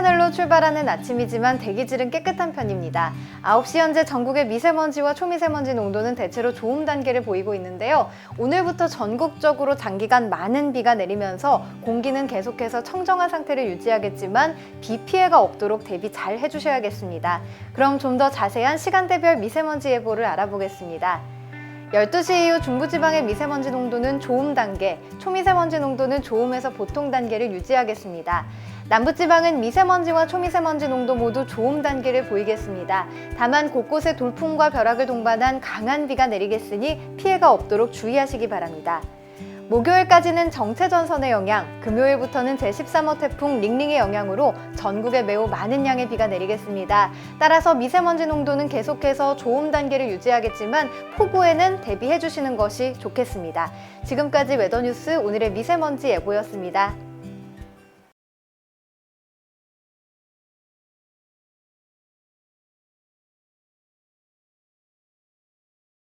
하늘로 출발하는 아침이지만 대기질은 깨끗한 편입니다. 9시 현재 전국의 미세먼지와 초미세먼지 농도는 대체로 좋음 단계를 보이고 있는데요. 오늘부터 전국적으로 장기간 많은 비가 내리면서 공기는 계속해서 청정한 상태를 유지하겠지만 비 피해가 없도록 대비 잘 해주셔야겠습니다. 그럼 좀 더 자세한 시간대별 미세먼지 예보를 알아보겠습니다. 12시 이후 중부지방의 미세먼지 농도는 좋음 단계, 초미세먼지 농도는 좋음에서 보통 단계를 유지하겠습니다. 남부지방은 미세먼지와 초미세먼지 농도 모두 좋음 단계를 보이겠습니다. 다만 곳곳에 돌풍과 벼락을 동반한 강한 비가 내리겠으니 피해가 없도록 주의하시기 바랍니다. 목요일까지는 정체전선의 영향, 금요일부터는 제13호 태풍 링링의 영향으로 전국에 매우 많은 양의 비가 내리겠습니다. 따라서 미세먼지 농도는 계속해서 좋음 단계를 유지하겠지만 폭우에는 대비해 주시는 것이 좋겠습니다. 지금까지 웨더뉴스 오늘의 미세먼지 예보였습니다.